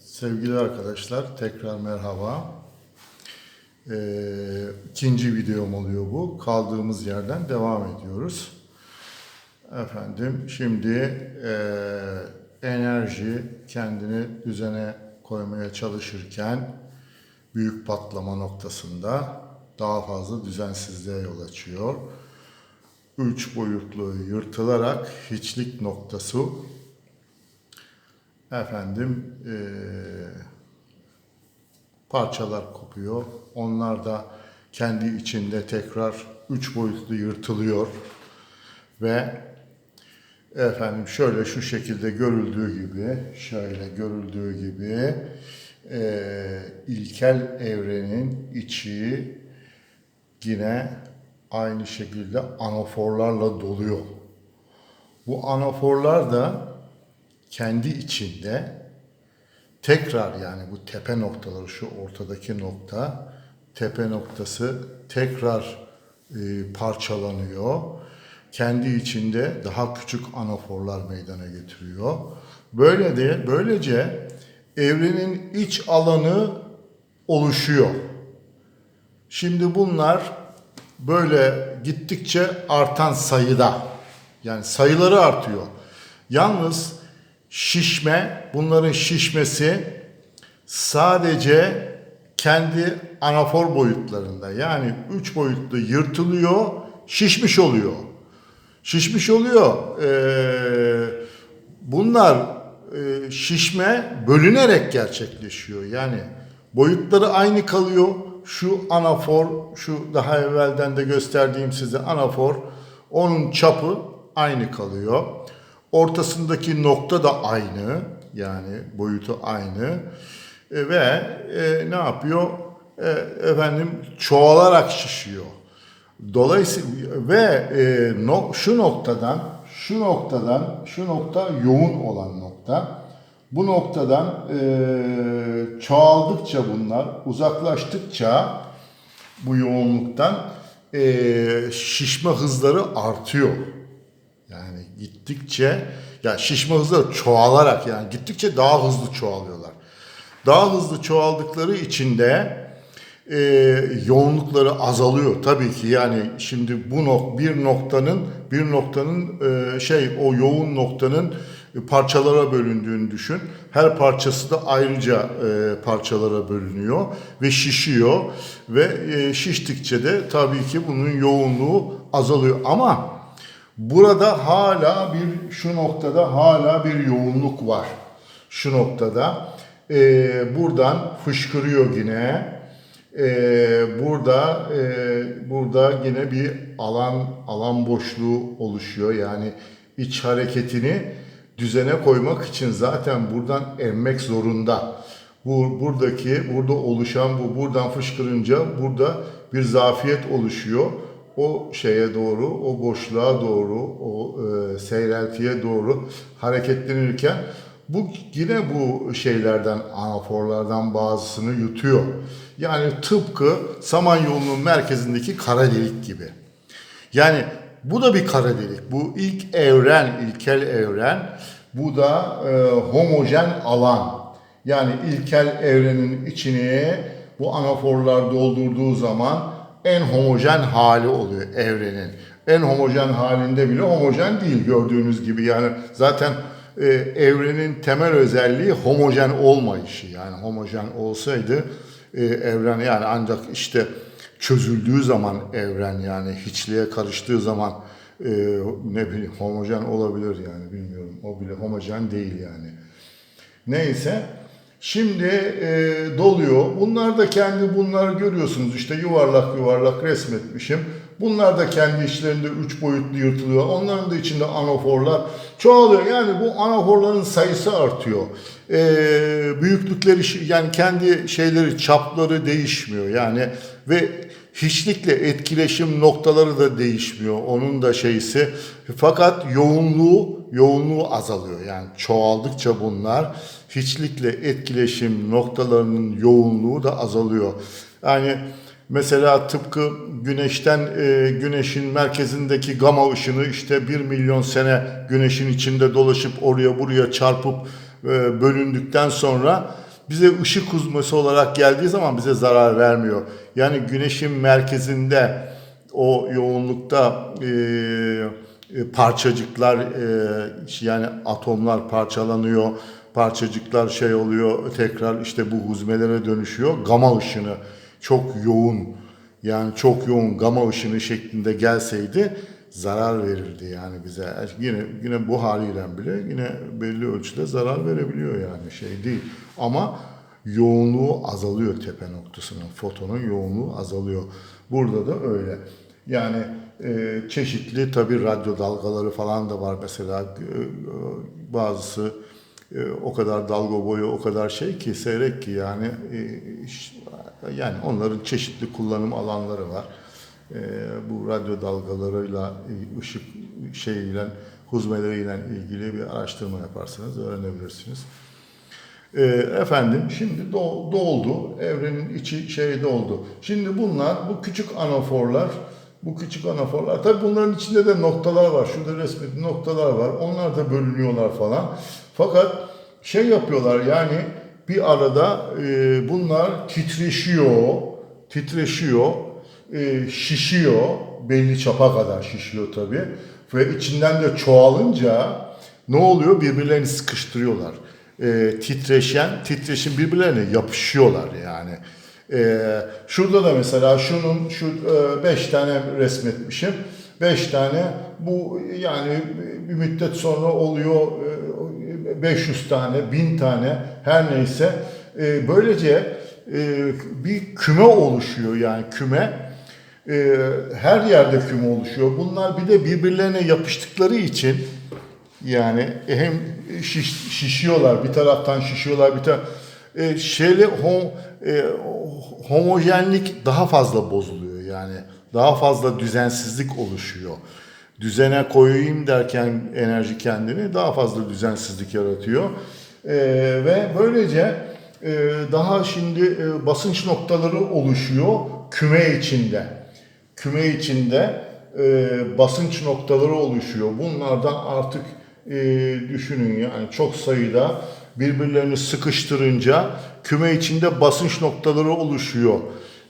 Sevgili arkadaşlar tekrar merhaba. Ee, ikinci videom oluyor bu. Kaldığımız yerden devam ediyoruz. Efendim şimdi eee, enerji kendini düzene koymaya çalışırken büyük patlama noktasında daha fazla düzensizliğe yol açıyor. Üç boyutlu yırtılarak hiçlik noktası efendim eee, parçalar kopuyor. Onlar da kendi içinde tekrar üç boyutlu yırtılıyor ve efendim şöyle şu şekilde görüldüğü gibi şöyle görüldüğü gibi eee, ilkel evrenin içi yine aynı şekilde anaforlarla doluyor. Bu anaforlar da kendi içinde tekrar yani bu tepe noktaları şu ortadaki nokta tepe noktası tekrar e, parçalanıyor. Kendi içinde daha küçük anaforlar meydana getiriyor. Böyle de böylece evrenin iç alanı oluşuyor. Şimdi bunlar böyle gittikçe artan sayıda. Yani sayıları artıyor. Yalnız şişme, bunların şişmesi sadece kendi anafor boyutlarında. Yani üç boyutlu yırtılıyor, şişmiş oluyor. Şişmiş oluyor. Ee, bunlar e, şişme bölünerek gerçekleşiyor. Yani boyutları aynı kalıyor. Şu anafor, şu daha evvelden de gösterdiğim size anafor, onun çapı aynı kalıyor. Ortasındaki nokta da aynı. Yani boyutu aynı. E, ve e, ne yapıyor? E, efendim çoğalarak şişiyor. Dolayısıyla ve e, no, şu noktadan şu noktadan şu nokta yoğun olan nokta. Bu noktadan e, çoğaldıkça bunlar uzaklaştıkça bu yoğunluktan e, şişme hızları artıyor. Gittikçe ya şişme hızları çoğalarak yani gittikçe daha hızlı çoğalıyorlar. Daha hızlı çoğaldıkları için de e, yoğunlukları azalıyor tabii ki yani şimdi bu nok bir noktanın bir noktanın e, şey o yoğun noktanın parçalara bölündüğünü düşün. Her parçası da ayrıca e, parçalara bölünüyor ve şişiyor ve e, şiştikçe de tabii ki bunun yoğunluğu azalıyor ama burada hala bir şu noktada hala bir yoğunluk var. Şu noktada e, buradan fışkırıyor yine. Ee, burada e, burada yine bir alan alan boşluğu oluşuyor. Yani iç hareketini düzene koymak için zaten buradan emmek zorunda. Bu buradaki burada oluşan bu buradan fışkırınca burada bir zafiyet oluşuyor. O şeye doğru, o boşluğa doğru, o e, seyreltiye doğru hareketlenirken bu yine bu şeylerden, anaforlardan bazısını yutuyor. Yani tıpkı Samanyolu'nun merkezindeki kara delik gibi. Yani bu da bir kara delik. Bu ilk evren, ilkel evren. Bu da e, homojen alan. Yani ilkel evrenin içini bu anaforlar doldurduğu zaman en homojen hali oluyor evrenin. En homojen halinde bile homojen değil gördüğünüz gibi. Yani zaten e, evrenin temel özelliği homojen olmayışı. Yani homojen olsaydı e, evren yani ancak işte çözüldüğü zaman evren yani hiçliğe karıştığı zaman e, ne bileyim homojen olabilir yani bilmiyorum. O bile homojen değil yani. Neyse. Şimdi e, doluyor. Bunlar da kendi bunları görüyorsunuz işte yuvarlak yuvarlak resmetmişim. Bunlar da kendi içlerinde üç boyutlu yırtılıyor. Onların da içinde anaforlar çoğalıyor. Yani bu anaforların sayısı artıyor. E, büyüklükleri yani kendi şeyleri çapları değişmiyor. Yani ve hiçlikle etkileşim noktaları da değişmiyor. Onun da şeysi. Fakat yoğunluğu yoğunluğu azalıyor. Yani çoğaldıkça bunlar hiçlikle etkileşim noktalarının yoğunluğu da azalıyor. Yani mesela tıpkı güneşten e, güneşin merkezindeki gama ışını işte 1 milyon sene güneşin içinde dolaşıp oraya buraya çarpıp e, bölündükten sonra bize ışık huzmesi olarak geldiği zaman bize zarar vermiyor. Yani güneşin merkezinde o yoğunlukta e, e, parçacıklar e, yani atomlar parçalanıyor, parçacıklar şey oluyor tekrar işte bu huzmelere dönüşüyor. Gama ışını çok yoğun yani çok yoğun gama ışını şeklinde gelseydi zarar verirdi yani bize. Yine yine bu haliyle bile yine belli ölçüde zarar verebiliyor yani şey değil. Ama yoğunluğu azalıyor tepe noktasının. Fotonun yoğunluğu azalıyor. Burada da öyle. Yani e, çeşitli tabii radyo dalgaları falan da var mesela e, e, bazısı e, o kadar dalga boyu o kadar şey ki seyrek ki yani e, yani onların çeşitli kullanım alanları var. E, bu radyo dalgalarıyla e, ışık şeyiyle huzmeleriyle ilgili bir araştırma yaparsanız öğrenebilirsiniz. E, efendim şimdi do- doldu. Evrenin içi şey doldu. Şimdi bunlar bu küçük anaforlar bu küçük anaforlar tabi bunların içinde de noktalar var. Şurada resmi noktalar var. Onlar da bölünüyorlar falan. Fakat şey yapıyorlar yani bir arada e, bunlar titreşiyor, titreşiyor, e, şişiyor. Belli çapa kadar şişiyor tabi. Ve içinden de çoğalınca ne oluyor? Birbirlerini sıkıştırıyorlar. E, titreşen, titreşim birbirlerine yapışıyorlar yani. E, şurada da mesela şunun şu e, beş tane resmetmişim. Beş tane bu yani bir müddet sonra oluyor e, 500 tane, 1000 tane her neyse. E, böylece e, bir küme oluşuyor yani küme. E, her yerde küme oluşuyor. Bunlar bir de birbirlerine yapıştıkları için yani hem şiş, şişiyorlar bir taraftan şişiyorlar bir taraf e, şeyle hom, e, homojenlik daha fazla bozuluyor yani daha fazla düzensizlik oluşuyor. Düzene koyayım derken enerji kendini daha fazla düzensizlik yaratıyor E, ve böylece e, daha şimdi e, basınç noktaları oluşuyor küme içinde. Küme içinde e, basınç noktaları oluşuyor. Bunlardan artık e, düşünün yani çok sayıda birbirlerini sıkıştırınca küme içinde basınç noktaları oluşuyor.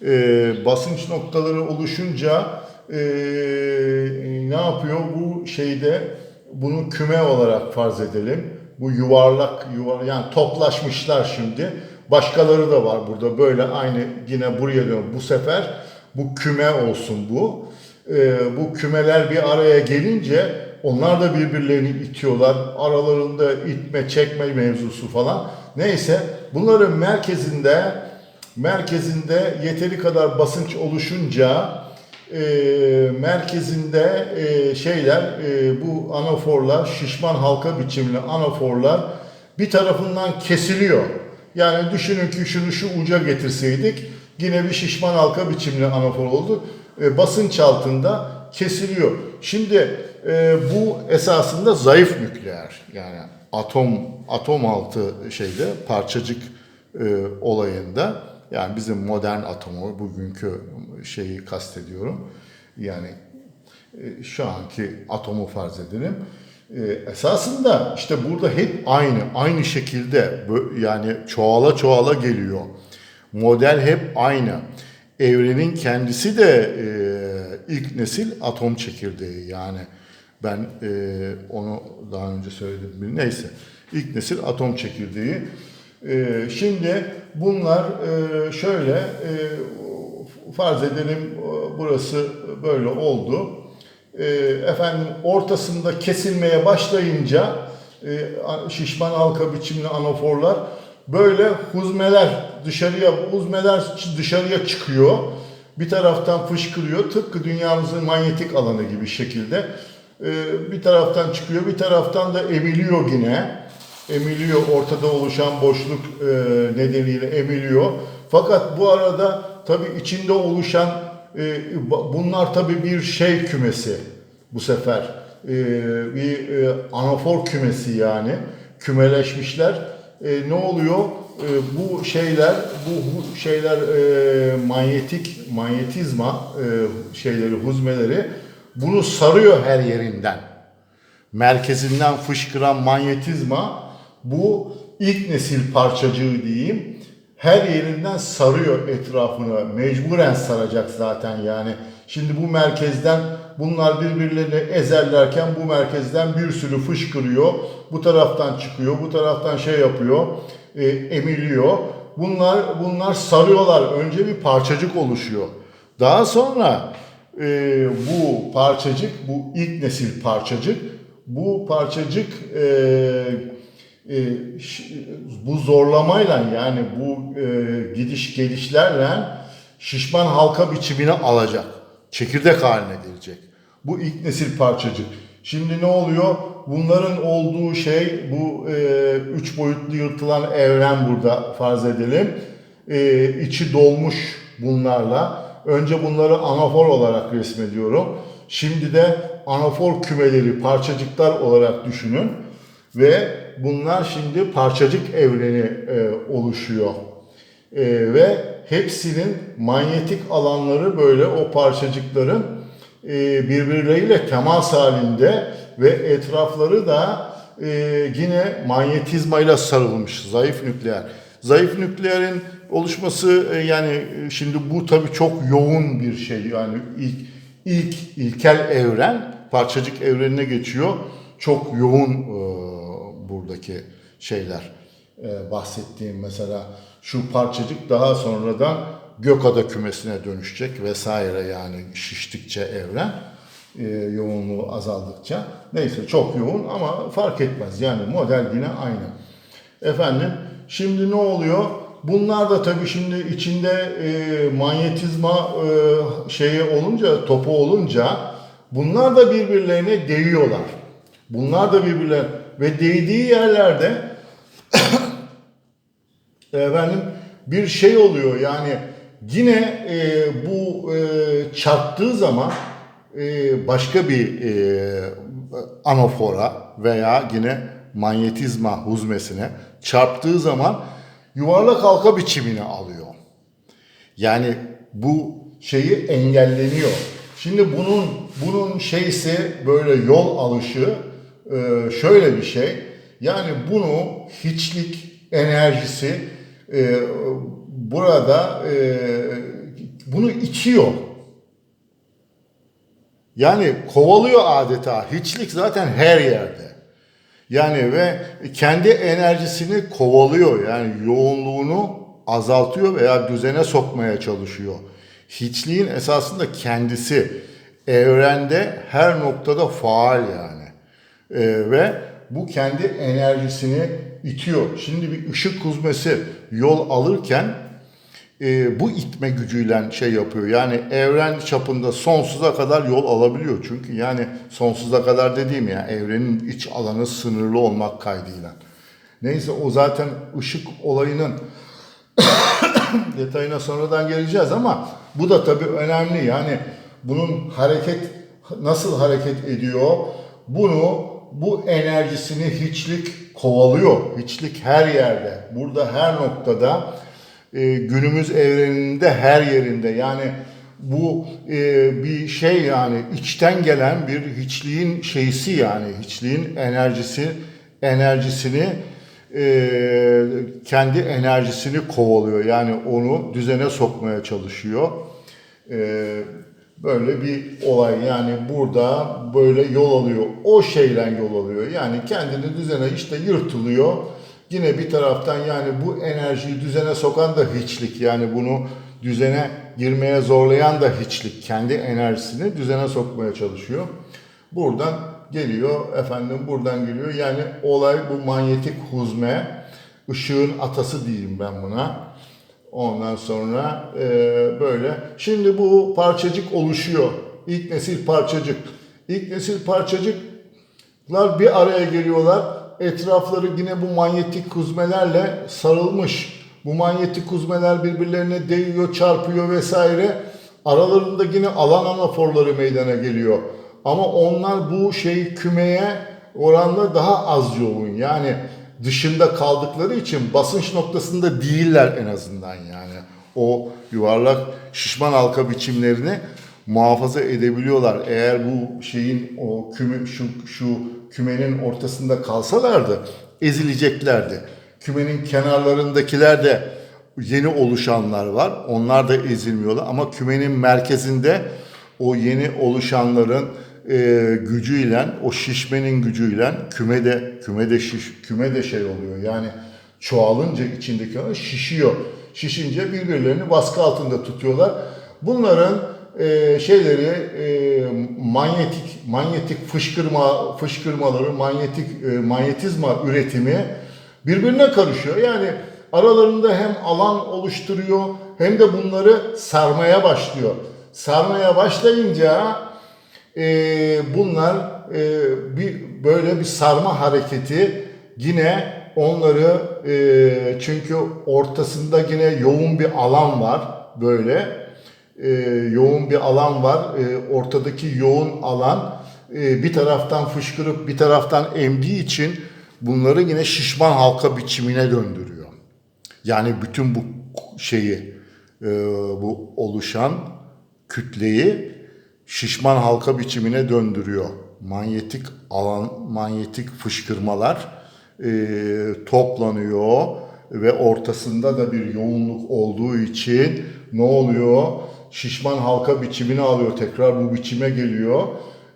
E, basınç noktaları oluşunca e, ne yapıyor? Bu şeyde bunu küme olarak farz edelim. Bu yuvarlak yuvar yani toplaşmışlar şimdi. Başkaları da var burada böyle aynı yine buraya dönüyor. Bu sefer bu küme olsun bu. Ee, bu kümeler bir araya gelince onlar da birbirlerini itiyorlar. Aralarında itme çekme mevzusu falan. Neyse bunların merkezinde merkezinde yeteri kadar basınç oluşunca e, merkezinde e, şeyler e, bu anaforlar şişman halka biçimli anaforlar bir tarafından kesiliyor. Yani düşünün ki şunu şu uca getirseydik yine bir şişman halka biçimli anafor oldu. E, basınç altında kesiliyor. Şimdi e, bu esasında zayıf nükleer yani atom atom altı şeyde parçacık e, olayında yani bizim modern atomu bugünkü şeyi kastediyorum. Yani e, şu anki atomu farz edelim. E, esasında işte burada hep aynı, aynı şekilde yani çoğala çoğala geliyor. Model hep aynı. Evrenin kendisi de e, ilk nesil atom çekirdeği yani ben e, onu daha önce söyledim. Neyse ilk nesil atom çekirdeği. E, şimdi bunlar e, şöyle e, farz edelim e, burası böyle oldu. E, efendim ortasında kesilmeye başlayınca e, şişman halka biçimli anaforlar böyle huzmeler dışarıya huzmeler dışarıya çıkıyor. Bir taraftan fışkırıyor tıpkı dünyamızın manyetik alanı gibi şekilde. E, bir taraftan çıkıyor bir taraftan da emiliyor yine. Emiliyor ortada oluşan boşluk e, nedeniyle emiliyor. Fakat bu arada tabii içinde oluşan e, bunlar tabii bir şey kümesi bu sefer. Bir anafor kümesi yani kümeleşmişler. Ne oluyor? E, bu şeyler bu hu- şeyler e, manyetik manyetizma e, şeyleri huzmeleri bunu sarıyor her yerinden merkezinden fışkıran manyetizma Bu ilk nesil parçacığı diyeyim. Her yerinden sarıyor etrafını. Mecburen saracak zaten yani. Şimdi bu merkezden bunlar birbirlerini ezerlerken bu merkezden bir sürü fışkırıyor. Bu taraftan çıkıyor, bu taraftan şey yapıyor, e, emiliyor. Bunlar bunlar sarıyorlar. Önce bir parçacık oluşuyor. Daha sonra e, bu parçacık, bu ilk nesil parçacık, bu parçacık e, e, bu zorlamayla yani bu e, gidiş gelişlerle şişman halka biçimini alacak. Çekirdek haline gelecek. Bu ilk nesil parçacık. Şimdi ne oluyor? Bunların olduğu şey bu e, üç boyutlu yırtılan evren burada farz edelim. E, içi dolmuş bunlarla. Önce bunları anafor olarak resmediyorum. Şimdi de anafor kümeleri, parçacıklar olarak düşünün. Ve bunlar şimdi parçacık evreni e, oluşuyor. E, ve hepsinin manyetik alanları böyle o parçacıkların e, birbirleriyle temas halinde ve etrafları da e, yine manyetizmayla sarılmış zayıf nükleer. Zayıf nükleerin oluşması e, yani e, şimdi bu tabii çok yoğun bir şey yani ilk ilk ilkel evren parçacık evrenine geçiyor. Çok yoğun e, buradaki şeyler e, bahsettiğim mesela şu parçacık daha sonradan Gökada kümesine dönüşecek vesaire yani şiştikçe evren e, yoğunluğu azaldıkça neyse çok yoğun ama fark etmez yani model yine aynı. Efendim şimdi ne oluyor? Bunlar da tabii şimdi içinde e, manyetizma e, şeyi olunca, topu olunca bunlar da birbirlerine değiyorlar. Bunlar da birbirlerine ve değdiği yerlerde efendim bir şey oluyor yani yine e, bu e, çarptığı zaman başka bir e, anofora veya yine manyetizma huzmesine çarptığı zaman yuvarlak halka biçimini alıyor. Yani bu şeyi engelleniyor. Şimdi bunun bunun şeysi böyle yol alışı e, şöyle bir şey. Yani bunu hiçlik enerjisi e, burada bunu içiyor. Yani kovalıyor adeta. Hiçlik zaten her yerde. Yani ve kendi enerjisini kovalıyor. Yani yoğunluğunu azaltıyor veya düzene sokmaya çalışıyor. Hiçliğin esasında kendisi evrende her noktada faal yani. Ee, ve bu kendi enerjisini itiyor. Şimdi bir ışık huzmesi yol alırken e, bu itme gücüyle şey yapıyor. Yani evren çapında sonsuza kadar yol alabiliyor. Çünkü yani sonsuza kadar dediğim ya evrenin iç alanı sınırlı olmak kaydıyla. Neyse o zaten ışık olayının detayına sonradan geleceğiz ama bu da tabii önemli. Yani bunun hareket nasıl hareket ediyor? Bunu bu enerjisini hiçlik kovalıyor. Hiçlik her yerde. Burada her noktada e, günümüz evreninde her yerinde. Yani bu e, bir şey yani içten gelen bir hiçliğin şeysi yani hiçliğin enerjisi enerjisini e, kendi enerjisini kovalıyor. Yani onu düzene sokmaya çalışıyor. E, böyle bir olay. Yani burada böyle yol alıyor. O şeyle yol alıyor. Yani kendini düzene işte yırtılıyor Yine bir taraftan yani bu enerjiyi düzene sokan da hiçlik. Yani bunu düzene girmeye zorlayan da hiçlik. Kendi enerjisini düzene sokmaya çalışıyor. Buradan geliyor efendim buradan geliyor. Yani olay bu manyetik huzme. ışığın atası diyeyim ben buna. Ondan sonra e, böyle. Şimdi bu parçacık oluşuyor. İlk nesil parçacık. İlk nesil parçacıklar bir araya geliyorlar etrafları yine bu manyetik kuzmelerle sarılmış. Bu manyetik kuzmeler birbirlerine değiyor, çarpıyor vesaire. Aralarında yine alan anaforları meydana geliyor. Ama onlar bu şey kümeye oranla daha az yoğun. Yani dışında kaldıkları için basınç noktasında değiller en azından yani. O yuvarlak şişman halka biçimlerini muhafaza edebiliyorlar. Eğer bu şeyin o küme şu şu kümenin ortasında kalsalardı ezileceklerdi. Kümenin kenarlarındakiler de yeni oluşanlar var. Onlar da ezilmiyorlar ama kümenin merkezinde o yeni oluşanların e, gücüyle, o şişmenin gücüyle kümede kümede şiş kümede şey oluyor. Yani çoğalınca içindeki olan şişiyor. Şişince birbirlerini baskı altında tutuyorlar. Bunların e, şeyleri e, manyetik manyetik fışkırma fışkırmaları, manyetik e, manyetizma üretimi birbirine karışıyor. Yani aralarında hem alan oluşturuyor hem de bunları sarmaya başlıyor. Sarmaya başlayınca e, bunlar e, bir böyle bir sarma hareketi yine onları e, çünkü ortasında yine yoğun bir alan var böyle e, yoğun bir alan var. E, ortadaki yoğun alan e, bir taraftan fışkırıp bir taraftan emdiği için bunları yine şişman halka biçimine döndürüyor. Yani bütün bu şeyi e, bu oluşan kütleyi şişman halka biçimine döndürüyor. Manyetik alan, manyetik fışkırmalar e, toplanıyor ve ortasında da bir yoğunluk olduğu için ne oluyor? Şişman halka biçimini alıyor. Tekrar bu biçime geliyor.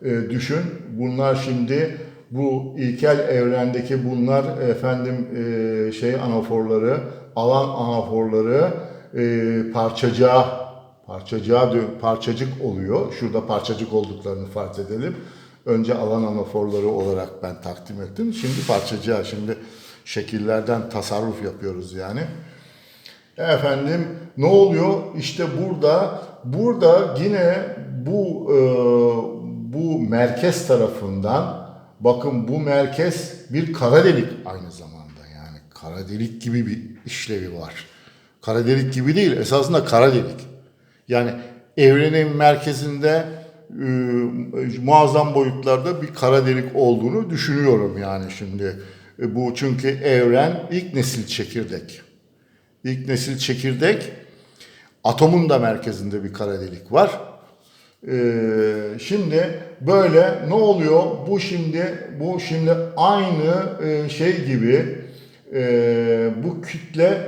E, düşün bunlar şimdi bu ilkel evrendeki bunlar efendim e, şey anaforları, alan anaforları e, parçacığa parçacığa parçacık oluyor. Şurada parçacık olduklarını fark edelim. Önce alan anaforları olarak ben takdim ettim. Şimdi parçacığa, şimdi şekillerden tasarruf yapıyoruz yani. Efendim ne oluyor? İşte burada burada yine bu e, bu merkez tarafından bakın bu merkez bir kara delik aynı zamanda yani kara delik gibi bir işlevi var. Kara delik gibi değil esasında kara delik. Yani evrenin merkezinde e, muazzam boyutlarda bir kara delik olduğunu düşünüyorum yani şimdi. E, bu çünkü evren ilk nesil çekirdek. İlk nesil çekirdek atomun da merkezinde bir kara delik var. Ee, şimdi böyle ne oluyor? Bu şimdi bu şimdi aynı e, şey gibi e, bu kütle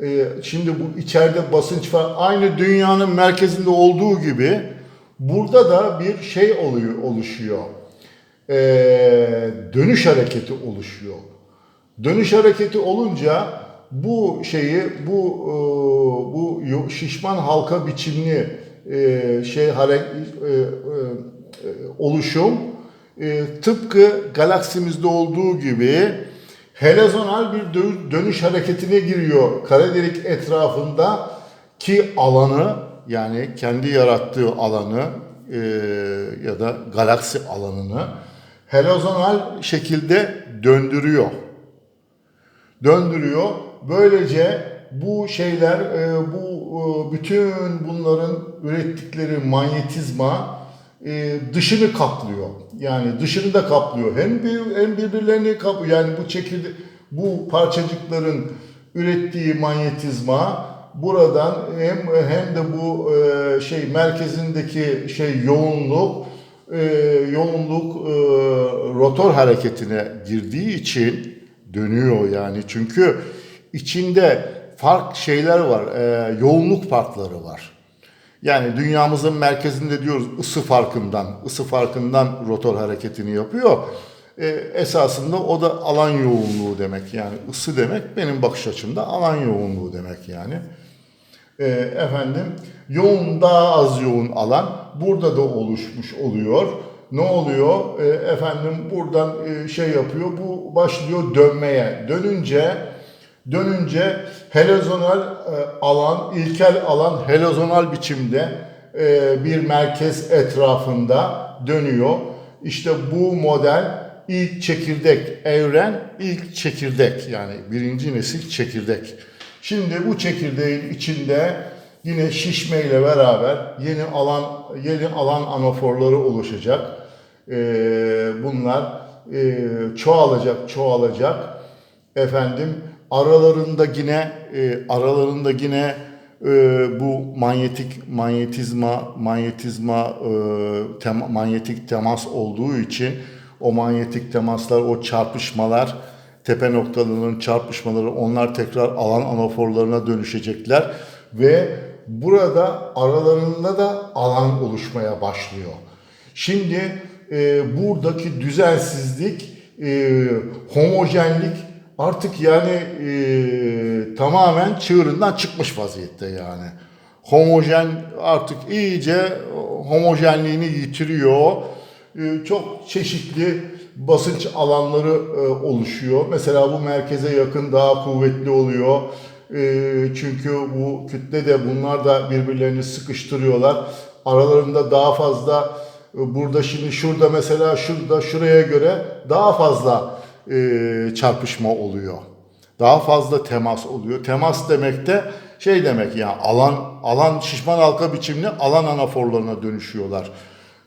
e, şimdi bu içeride basınç var. Aynı dünyanın merkezinde olduğu gibi burada da bir şey oluyor oluşuyor. Ee, dönüş hareketi oluşuyor. Dönüş hareketi olunca bu şeyi bu e, bu şişman halka biçimli e, şey e, oluşum tıpkı galaksimizde olduğu gibi helezonal bir dö- dönüş hareketine giriyor. Kara delik etrafında ki alanı yani kendi yarattığı alanı e, ya da galaksi alanını helezonal şekilde döndürüyor döndürüyor. Böylece bu şeyler, e, bu e, bütün bunların ürettikleri manyetizma e, dışını kaplıyor. Yani dışını da kaplıyor. Hem bir hem birbirlerini kaplıyor. Yani bu çekirde bu parçacıkların ürettiği manyetizma buradan hem hem de bu şey merkezindeki şey yoğunluk yoğunluk rotor hareketine girdiği için dönüyor yani çünkü içinde fark şeyler var, e, yoğunluk farkları var. Yani dünyamızın merkezinde diyoruz ısı farkından, ısı farkından rotor hareketini yapıyor. E, esasında o da alan yoğunluğu demek yani ısı demek benim bakış açımda alan yoğunluğu demek yani. E, efendim yoğun daha az yoğun alan burada da oluşmuş oluyor. Ne oluyor? E, efendim buradan e, şey yapıyor. Bu başlıyor dönmeye. Dönünce dönünce helezonal e, alan, ilkel alan helezonal biçimde e, bir merkez etrafında dönüyor. İşte bu model ilk çekirdek, evren ilk çekirdek yani birinci nesil çekirdek. Şimdi bu çekirdeğin içinde yine şişmeyle beraber yeni alan yeni alan anaforları oluşacak. Ee, bunlar e, çoğalacak, çoğalacak. Efendim aralarında yine e, aralarında yine e, bu manyetik manyetizma manyetizma e, tem- manyetik temas olduğu için o manyetik temaslar, o çarpışmalar tepe noktalarının çarpışmaları onlar tekrar alan anaforlarına dönüşecekler ve burada aralarında da alan oluşmaya başlıyor. Şimdi e, buradaki düzensizlik, e, homojenlik artık yani e, tamamen çığırından çıkmış vaziyette yani. Homojen artık iyice homojenliğini yitiriyor. E, çok çeşitli basınç alanları e, oluşuyor. Mesela bu merkeze yakın daha kuvvetli oluyor. E, çünkü bu kütle de bunlar da birbirlerini sıkıştırıyorlar. Aralarında daha fazla e, burada şimdi şurada mesela şurada şuraya göre daha fazla e, çarpışma oluyor. Daha fazla temas oluyor. Temas demek de şey demek yani alan alan şişman halka biçimli alan anaforlarına dönüşüyorlar.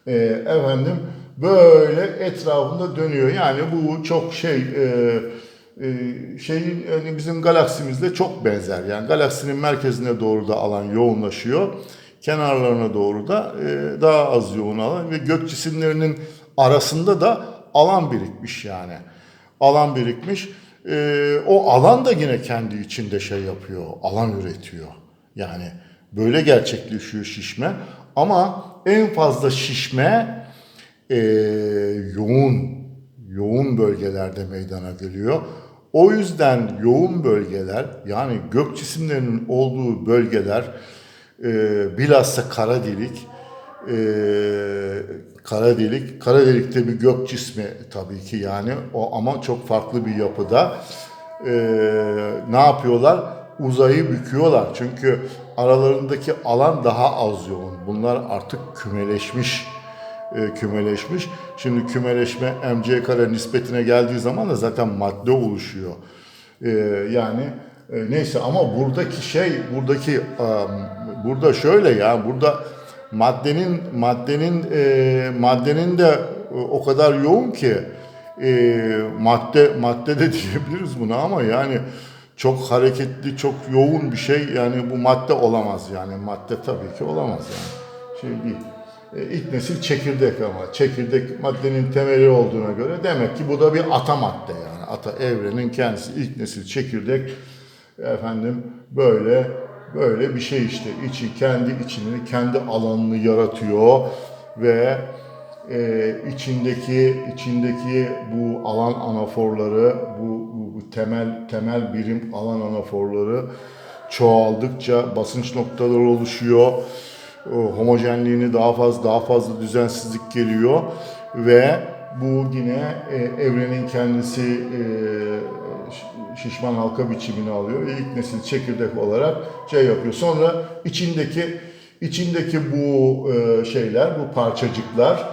E, efendim böyle etrafında dönüyor. Yani bu çok şey e, e, şeyin yani bizim galaksimizle çok benzer. Yani galaksinin merkezine doğru da alan yoğunlaşıyor. Kenarlarına doğru da e, daha az yoğun alan ve gök cisimlerinin arasında da alan birikmiş yani. Alan birikmiş. E, o alan da yine kendi içinde şey yapıyor. Alan üretiyor. Yani böyle gerçekleşiyor şişme. Ama en fazla şişme e, yoğun yoğun bölgelerde meydana geliyor. O yüzden yoğun bölgeler yani gök cisimlerinin olduğu bölgeler e, bilhassa kara delik e, kara delik kara delikte bir gök cismi tabii ki yani. O ama çok farklı bir yapıda. E, ne yapıyorlar? Uzayı büküyorlar. Çünkü aralarındaki alan daha az yoğun. Bunlar artık kümeleşmiş e, kümeleşmiş. Şimdi kümeleşme mc kare nispetine geldiği zaman da zaten madde oluşuyor. E, yani e, neyse ama buradaki şey buradaki e, burada şöyle ya burada maddenin maddenin e, maddenin de e, o kadar yoğun ki e, madde madde de diyebiliriz buna ama yani çok hareketli, çok yoğun bir şey. Yani bu madde olamaz yani. Madde tabii ki olamaz yani. Şey değil. E, ilk nesil çekirdek ama çekirdek maddenin temeli olduğuna göre demek ki bu da bir ata madde yani. Ata evrenin kendisi ilk nesil çekirdek efendim böyle böyle bir şey işte içi kendi içini kendi alanını yaratıyor ve e, içindeki içindeki bu alan anaforları bu, bu, bu temel temel birim alan anaforları çoğaldıkça basınç noktaları oluşuyor. O homojenliğini daha fazla daha fazla düzensizlik geliyor ve bu yine e, evrenin kendisi e, şişman halka biçimini alıyor ilk nesil çekirdek olarak şey yapıyor. Sonra içindeki içindeki bu e, şeyler, bu parçacıklar,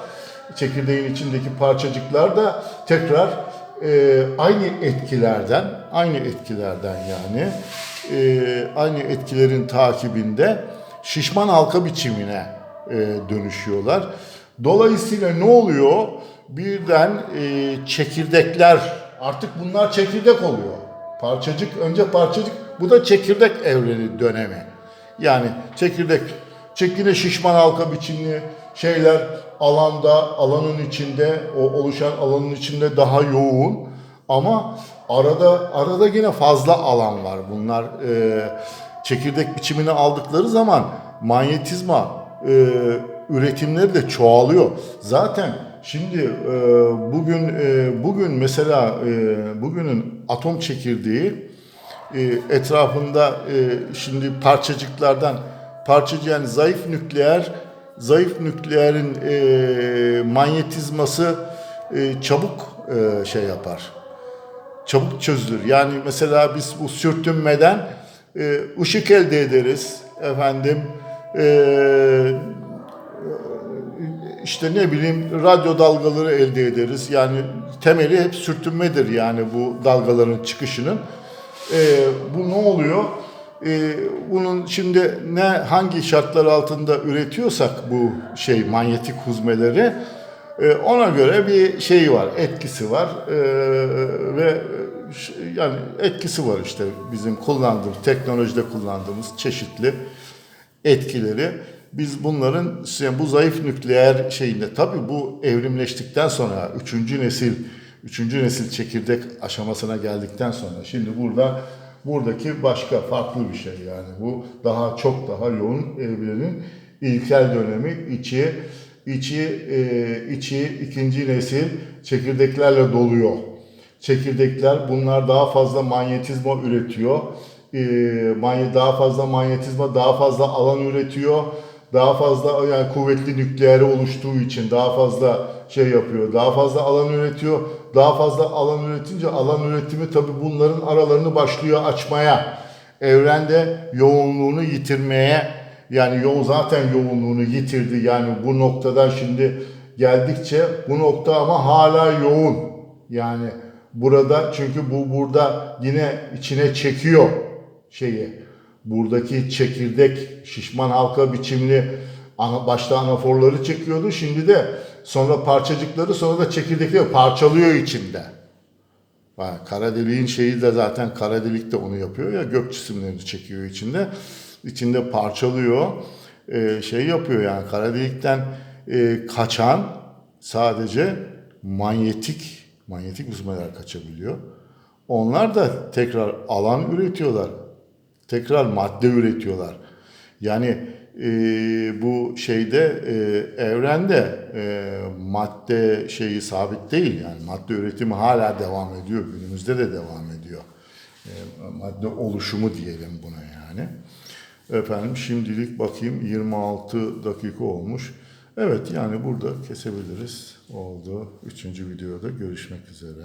çekirdeğin içindeki parçacıklar da tekrar e, aynı etkilerden, aynı etkilerden yani e, aynı etkilerin takibinde şişman halka biçimine dönüşüyorlar. Dolayısıyla ne oluyor? Birden çekirdekler, artık bunlar çekirdek oluyor. Parçacık, önce parçacık, bu da çekirdek evreni dönemi. Yani çekirdek, çekine şişman halka biçimli şeyler alanda, alanın içinde, o oluşan alanın içinde daha yoğun. Ama arada arada yine fazla alan var. Bunlar e, çekirdek biçimini aldıkları zaman manyetizma e, üretimleri de çoğalıyor. Zaten şimdi e, bugün e, bugün mesela e, bugünün atom çekirdeği e, etrafında e, şimdi parçacıklardan parçacık yani zayıf nükleer zayıf nükleerin e, manyetizması e, çabuk e, şey yapar. Çabuk çözülür. Yani mesela biz bu sürtünmeden e, ışık elde ederiz efendim e, işte ne bileyim radyo dalgaları elde ederiz. Yani temeli hep sürtünmedir yani bu dalgaların çıkışının. E, bu ne oluyor? E, bunun şimdi ne hangi şartlar altında üretiyorsak bu şey manyetik huzmeleri e, ona göre bir şey var etkisi var. E, ve yani etkisi var işte bizim kullandığımız, teknolojide kullandığımız çeşitli etkileri. Biz bunların yani bu zayıf nükleer şeyinde tabii bu evrimleştikten sonra üçüncü nesil üçüncü nesil çekirdek aşamasına geldikten sonra şimdi burada buradaki başka farklı bir şey yani bu daha çok daha yoğun evrenin ilkel dönemi içi içi e, içi ikinci nesil çekirdeklerle doluyor. Çekirdekler bunlar daha fazla manyetizma üretiyor. E, daha fazla manyetizma daha fazla alan üretiyor. Daha fazla yani kuvvetli nükleeri oluştuğu için daha fazla şey yapıyor. Daha fazla alan üretiyor. Daha fazla alan üretince alan üretimi tabii bunların aralarını başlıyor açmaya. Evrende yoğunluğunu yitirmeye yani yoğun zaten yoğunluğunu yitirdi. Yani bu noktadan şimdi geldikçe bu nokta ama hala yoğun. Yani burada çünkü bu burada yine içine çekiyor şeyi. Buradaki çekirdek şişman halka biçimli başta anaforları çekiyordu. Şimdi de sonra parçacıkları sonra da çekirdekleri parçalıyor içinde. Ha, Kara deliğin şeyi de zaten kara delik de onu yapıyor ya gök cisimlerini çekiyor içinde. İçinde parçalıyor. Ee, şey yapıyor yani kara delikten e, kaçan sadece manyetik manyetik uzmeler kaçabiliyor. Onlar da tekrar alan üretiyorlar. Tekrar madde üretiyorlar. Yani e, bu şeyde e, evrende e, madde şeyi sabit değil yani. Madde üretimi hala devam ediyor. Günümüzde de devam ediyor. E, madde oluşumu diyelim buna yani. Efendim şimdilik bakayım. 26 dakika olmuş. Evet yani burada kesebiliriz. Oldu. Üçüncü videoda görüşmek üzere